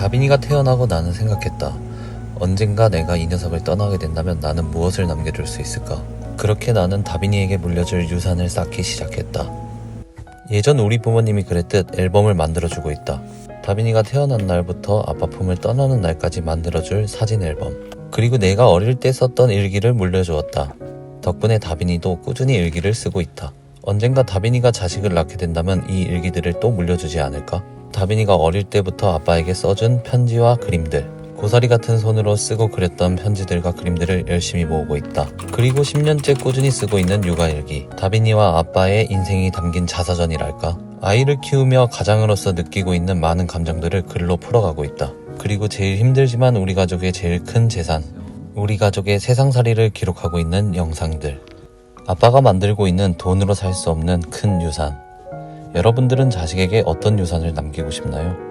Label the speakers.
Speaker 1: 다빈이가 태어나고 나는 생각했다. 언젠가 내가 이 녀석을 떠나게 된다면 나는 무엇을 남겨줄 수 있을까? 그렇게 나는 다빈이에게 물려줄 유산을 쌓기 시작했다. 예전 우리 부모님이 그랬듯 앨범을 만들어주고 있다. 다빈이가 태어난 날부터 아빠 품을 떠나는 날까지 만들어줄 사진 앨범. 그리고 내가 어릴 때 썼던 일기를 물려주었다. 덕분에 다빈이도 꾸준히 일기를 쓰고 있다. 언젠가 다빈이가 자식을 낳게 된다면 이 일기들을 또 물려주지 않을까? 다빈이가 어릴 때부터 아빠에게 써준 편지와 그림들. 고사리 같은 손으로 쓰고 그렸던 편지들과 그림들을 열심히 모으고 있다. 그리고 10년째 꾸준히 쓰고 있는 육아일기. 다빈이와 아빠의 인생이 담긴 자사전이랄까? 아이를 키우며 가장으로서 느끼고 있는 많은 감정들을 글로 풀어가고 있다. 그리고 제일 힘들지만 우리 가족의 제일 큰 재산. 우리 가족의 세상살이를 기록하고 있는 영상들. 아빠가 만들고 있는 돈으로 살 수 없는 큰 유산. 여러분들은 자식에게 어떤 유산을 남기고 싶나요?